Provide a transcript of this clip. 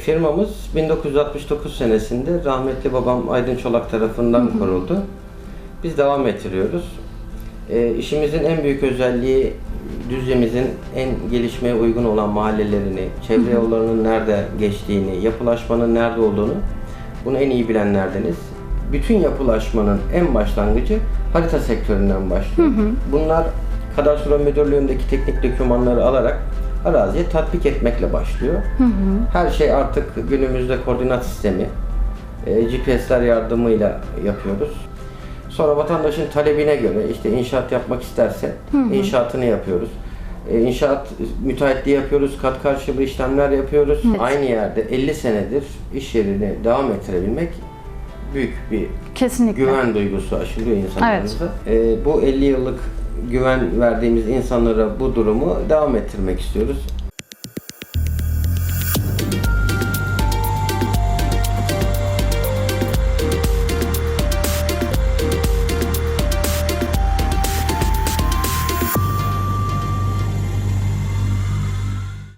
Firmamız 1969 senesinde rahmetli babam Aydın Çolak tarafından kuruldu. Biz devam ettiriyoruz. E, işimizin en büyük özelliği Düzce'mizin en gelişmeye uygun olan mahallelerini, çevre yollarının nerede geçtiğini, yapılaşmanın nerede olduğunu bunu en iyi bilenlerdeniz. Bütün yapılaşmanın en başlangıcı harita sektöründen başlıyor. Bunlar Kadastro Müdürlüğü'ndeki teknik dokümanları alarak araziye tatbik etmekle başlıyor. Her şey artık günümüzde koordinat sistemi, e, GPS'ler yardımıyla yapıyoruz. Sonra vatandaşın talebine göre işte inşaat yapmak isterse inşaatını yapıyoruz. E, İnşaat müteahhitliği yapıyoruz, kat karşılığı işlemler yapıyoruz. Evet. Aynı yerde 50 senedir iş yerini devam ettirebilmek büyük bir Kesinlikle. güven duygusu aşılıyor insanlarımıza. E, bu 50 yıllık güven verdiğimiz insanlara bu durumu devam ettirmek istiyoruz.